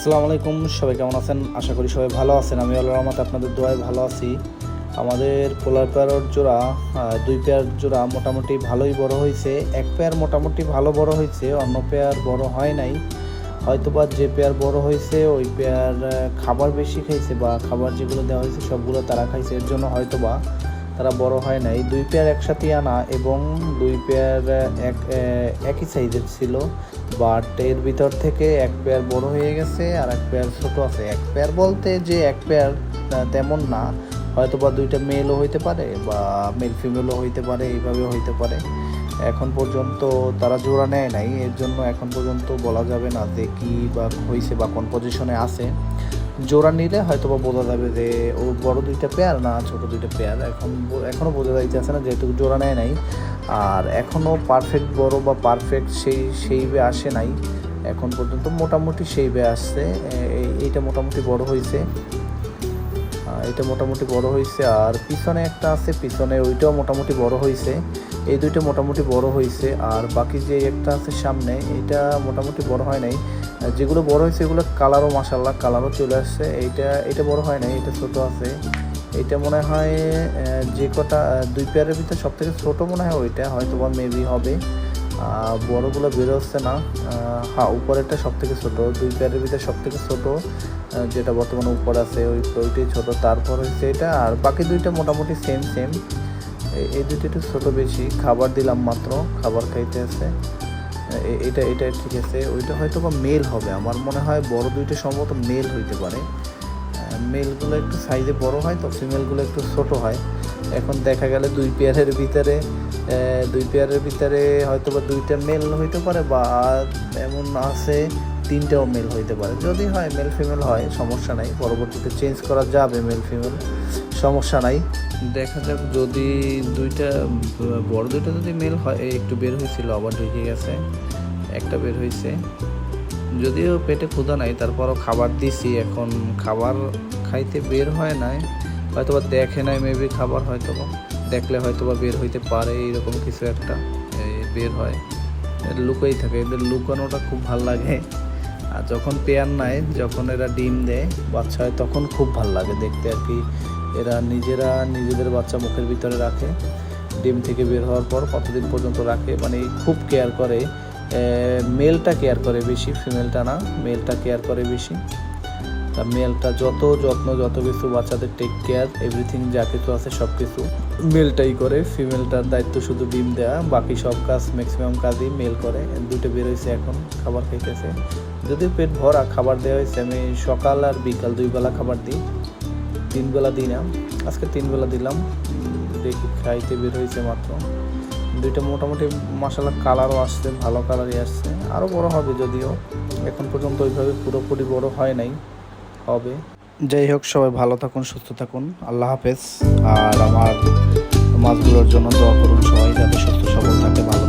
আসসালামু আলাইকুম, সবাই কেমন আছেন? আশা করি সবাই ভালো আছেন। আমি আল্লাহ রহমত আপনাদের দোয়ায় ভালো আছি। আমাদের পোলার পেয়ার জোড়া দুই পেয়ার জোড়া মোটামুটি ভালোই বড় হয়েছে। এক পেয়ার মোটামুটি ভালো বড় হয়েছে, অন্য পেয়ার বড় হয় নাই। হয়তোবা যে পেয়ার বড় হয়েছে, ওই পেয়ার খাবার বেশি খাইছে বা খাবার যেগুলো দেওয়া হয়েছে, সবগুলো তারা খাইছে। এর জন্য হয়তোবা তারা বড় হয় নাই। দুই পেয়ার একসাথে আনা এবং দুই পেয়ার এক একই সাইজের ছিল। বাট এর ভিতর থেকে এক পেয়ার বড় হয়ে গেছে আর এক পেয়ার ছোট আছে। এক পেয়ার বলতে যে এক পেয়ার তেমন না। হয়তো বা দুইটা মেলও হইতে পারে বা মেল ফিমেলও হইতে পারে এইভাবে হইতে পারে। এখন পর্যন্ত তারা জোড়া নেয় নাই, এর জন্য এখন পর্যন্ত বলা যাবে না যে কী বা হয়েছে বা কোন পজিশনে আছে। জোড়া নিলে হয়তো বা বোঝা যাবে যে ও বড় দুইটা পেয়ার না ছোট দুইটা পেয়ার এখন ব- এখনও বোঝা যাইতেছে না যেহেতু জোড়া নেয় নাই। আর এখনও পারফেক্ট বড় বা পারফেক্ট সেই সেই বে আসে নাই। এখন পর্যন্ত মোটামুটি সেই বে আসছে এই- এইটা মোটামুটি বড় হয়েছে এটা মোটামুটি বড় হয়েছে আর পিছনে একটা আছে, পিছনে ওইটাও মোটামুটি বড় হয়েছে এই দুইটা মোটামুটি বড় হয়েছে আর বাকি যে একটা আছে সামনে এটা মোটামুটি বড় হয় নাই। যেগুলো বড় হয়েছে এগুলো কালারও মাসাল্লাহ কালারও চলে আসছে। এইটা এটা বড় হয় নাই, এটা ছোট আছে। এটা মনে হয় যে কটা দুই পেয়ারের ভিতরে সব থেকে ছোটো মনে হয় ওইটা হয়তো বা মেবি হবে। বড়গুলো বেরোচ্ছে না। হ্যাঁ উপরেরটা সব থেকে ছোটো। দুই পেয়ারের ভিতরে সব থেকে ছোটো যেটা বর্তমানে উপর আছে, ওই ওইটাই ছোটো। তারপর হচ্ছে এটা, আর বাকি দুইটা মোটামুটি সেম সেম এই দুইটা একটু ছোটো বেশি। খাবার দিলাম মাত্র, খাবার খাইতে আছে। এটা এটা ঠিক আছে। ওইটা হয়তো বা মেল হবে। আমার মনে হয় বড় দুইটা সম্ভবত মেল হইতে পারে। মেলগুলো একটু সাইজে বড় হয়, তো ফিমেলগুলো একটু ছোট হয়। এখন দেখা গেলে দুই পেয়ারের ভিতরে দুই পেয়ারের ভিতরে হয়তো বা দুইটা মেল হইতে পারে বা এমন আছে তিনটাও মেল হইতে পারে। যদি হয় মেল ফিমেল হয়, সমস্যা নাই। পরবর্তীতে চেঞ্জ করা যাবে মেল ফিমেল, সমস্যা নাই। দেখা যাক যদি দুইটা, বড় দুইটা যদি মেল হয় একটু বের হয়েছিল, আবার ঢুকে গেছে। একটা বের হয়েছে। যদিও পেটে ক্ষুধা নাই, তারপরও খাবার দিছি। এখন খাবার খাইতে বের হয় নাই। হয়তো বা দেখে নাই মেবি খাবার হয়তো বা দেখলে হয়তো বা বের হইতে পারে, এইরকম কিছু একটা বের হয়। লুকোই থাকে, এদের লুকানোটা খুব ভালো লাগে। আর যখন পেয়ার নাই, যখন এরা ডিম দেয়, বাচ্চা হয়, তখন খুব ভালো লাগে দেখতে আর কি। এরা নিজেরা নিজেদের বাচ্চা মুখের ভিতরে রাখে, ডিম থেকে বের হওয়ার পর কতদিন পর্যন্ত রাখে মানে খুব কেয়ার করে। মেলটা কেয়ার করে বেশি ফিমেলটা না মেলটা কেয়ার করে বেশি। তা মেলটা যত যত্ন, যত কিছু, বাচ্চাদের টেক কেয়ার এভরিথিং যা কিছু আছে সব কিছু মেলটাই করে ফিমেলটার দায়িত্ব শুধু ডিম দেওয়া বাকি সব কাজ ম্যাক্সিমাম কাজই মেল করে। দুটো বেরোইছে এখন, খাবার খাইতেছে। যদিও পেট ভরা, খাবার দেওয়া হয়েছে আমি সকাল আর বিকাল দুই বেলা খাবার দিই। তিন বেলা দিই না, আজকে তিন বেলা দিলাম। দেখি খাইতে বের হয়েছে মাত্র। দুইটা মোটামুটি মশালার কালারও আসছে, ভালো কালারই আসছে। আরও বড় হবে যদিও, এখন পর্যন্ত ওইভাবে পুরোপুরি বড় হয় নাই, হবে। যাই হোক, সবাই ভালো থাকুন, সুস্থ থাকুন, আল্লাহ হাফেজ। আর আমার মাছগুলোর জন্য দোয়া করুন সবাই, যাতে সুস্থ সবল থাকে, ভালো